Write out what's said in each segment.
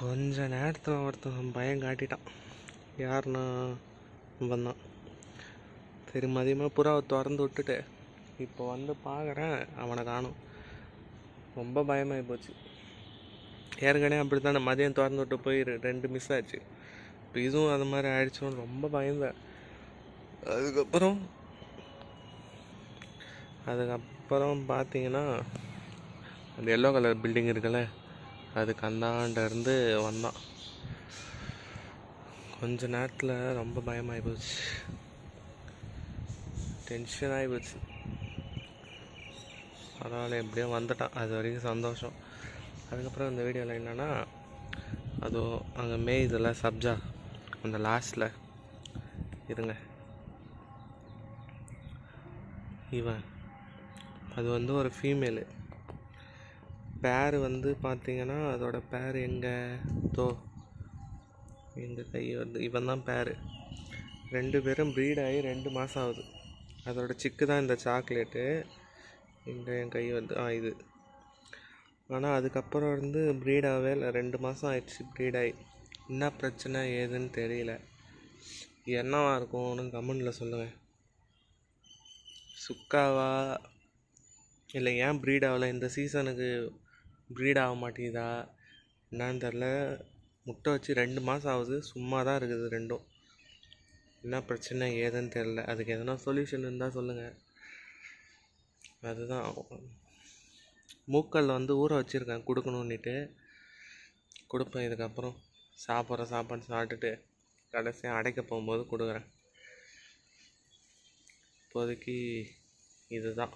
கொஞ்ச நேரத்தில் ஒருத்தன் பயம் காட்டிட்டான். யாருன்னா இவன் தான் சரி மதியமாக புறாவை திறந்து விட்டுட்டு இப்போ வந்து பார்க்குறேன் அவனை காணும். ரொம்ப பயமாகி போச்சு. ஏற்கனவே அப்படி தானே மதியம் திறந்து விட்டு போய் ரெண்டு மிஸ் ஆச்சு. இப்போ இதுவும் அது மாதிரி ஆயிடுச்சோன்னு ரொம்ப பயந்தேன். அதுக்கப்புறம் அதுக்கப்புறம் பார்த்தீங்கன்னா அந்த எல்லோ கலர் பில்டிங் இருக்குல்ல அதுக்கு அந்தாண்ட இருந்து வந்தான். கொஞ்ச நேரத்தில் ரொம்ப பயமாகி போச்சு. டென்ஷன் ஆகி போச்சு. பரவாயில்ல எப்படியோ வந்துட்டான். அது வரைக்கும் சந்தோஷம். அதுக்கப்புறம் இந்த வீடியோவில் என்னென்னா அதோ அங்கே மே இதில் சப்ஜா அந்த லாஸ்ட்டில் இருங்க. இவன். அது வந்து ஒரு ஃபீமேலு பேர் வந்து பார்த்தீங்கன்னா அதோடய பேர் எங்கே? தோ எங்கள் கை வந்து இவன் தான் பேர். ரெண்டு பேரும் ப்ரீட் ஆகி ரெண்டு மாதம் ஆகுது. அதோட சிக்கு தான் இந்த சாக்லேட்டு இந்த என் கை வந்து ஆ இது. ஆனால் அதுக்கப்புறம் வந்து ப்ரீடாகவே இல்லை. ரெண்டு மாதம் ஆயிடுச்சு ப்ரீட் ஆகி. என்ன பிரச்சனை ஏதுன்னு தெரியல. என்னவா இருக்கும்னு கமெண்டில் சொல்லுங்கள் சுக்காவா? இல்லை ஏன் ப்ரீட் ஆகலை? இந்த சீசனுக்கு ப்ரீட் ஆக மாட்டேங்குதா என்னன்னு தெரில முட்டை வச்சு ரெண்டு மாதம் ஆகுது. சும்மா தான் இருக்குது ரெண்டும். என்ன பிரச்சனை ஏதுன்னு தெரில அதுக்கு எதனா சொல்யூஷன் இருந்தால் சொல்லுங்கள் அதுதான். மூக்கல்ல வந்து ஊற வச்சுருக்கேன். கொடுக்கணுன்னுட்டு கொடுப்பேன். இதுக்கப்புறம் சாப்பிட்ற சாப்பாடு சாப்பிட்டுட்டு கடைசியாக அடைக்க போகும்போது கொடுக்குறேன். இப்போதைக்கு இதுதான்.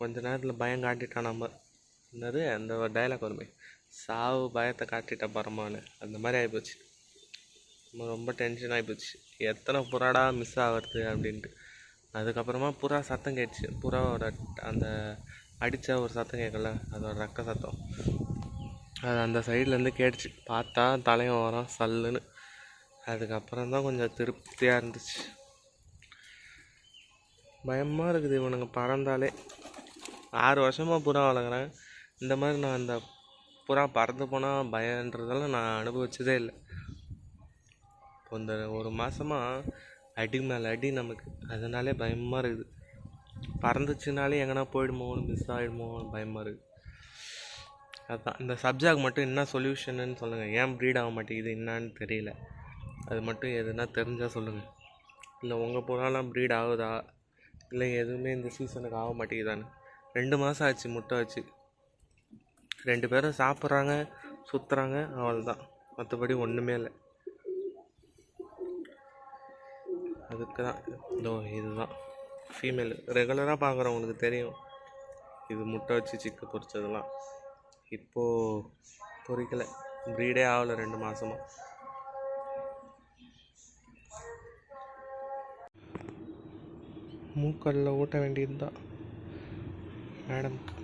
கொஞ்ச நேரத்தில் பயம் காட்டிட்டான் நம்ம. என்னது? அந்த ஒரு டைலாக் வருமே. சாவு பயத்தை காட்டிட்ட பரமான்னு அந்த மாதிரி ஆகிப்போச்சு நம்ம ரொம்ப டென்ஷன் ஆகிப்போச்சு எத்தனை புறாடா மிஸ் ஆகிறது அப்படின்ட்டு. அதுக்கப்புறமா புறா சத்தம் கேட்டுச்சு. புறாவோட அந்த அடித்த ஒரு சத்தம் கேட்கல. அதோட ரக்க சத்தம். அது அந்த சைட்லேருந்து கேட்டுச்சு. பார்த்தா தலையும் வரும் சல்லுன்னு. அதுக்கப்புறம் தான் கொஞ்சம் திருப்தியாக இருந்துச்சு. பயமாக இருக்குது இவனுங்க பறந்தாலே. ஆறு வருஷமாக புறா வளர்க்குறேன் இந்த மாதிரி நான் அந்த புறா பறந்து போனால் பயன்றதெல்லாம் நான் அனுபவிச்சதே இல்லை. இப்போ இந்த ஒரு மாதமாக அடி மேலே அடி நமக்கு அதனாலே பயமாக இருக்குது. பறந்துச்சுனாலே எங்கன்னா போயிடுமோன்னு மிஸ் ஆகிடுமோன்னு பயமாக இருக்குது. அதுதான் இந்த சப்ஜெக்ட் மட்டும் என்ன சொல்யூஷன்னு சொல்லுங்கள் ஏன் ப்ரீட் ஆக மாட்டேங்குது என்னான்னு தெரியல. அது மட்டும் எதுனா தெரிஞ்சால் சொல்லுங்கள் இல்லை உங்கள் புறாலாம் ப்ரீட் ஆகுதா? இல்லை எதுவுமே இந்த சீசனுக்கு ஆக மாட்டேங்குதான்னு. ரெண்டு மாதம் ஆச்சு முட்டை வச்சு ரெண்டு பேரும் சாப்பிட்றாங்க சுற்றுறாங்க அவ்வளோதான் மற்றபடி ஒன்றுமே இல்லை. அதுக்கு தான் இதோ இதுதான். ஃபீமேல் ரெகுலராக பார்க்குறவங்களுக்கு தெரியும். இது முட்டை வச்சு சிக்கு பொரிச்சதெல்லாம். இப்போது பொரிக்கலை. ப்ரீடே ஆகலை ரெண்டு மாதமாக மூக்கல்ல ஊட்ட வேண்டியது தான் மேடம்க்கு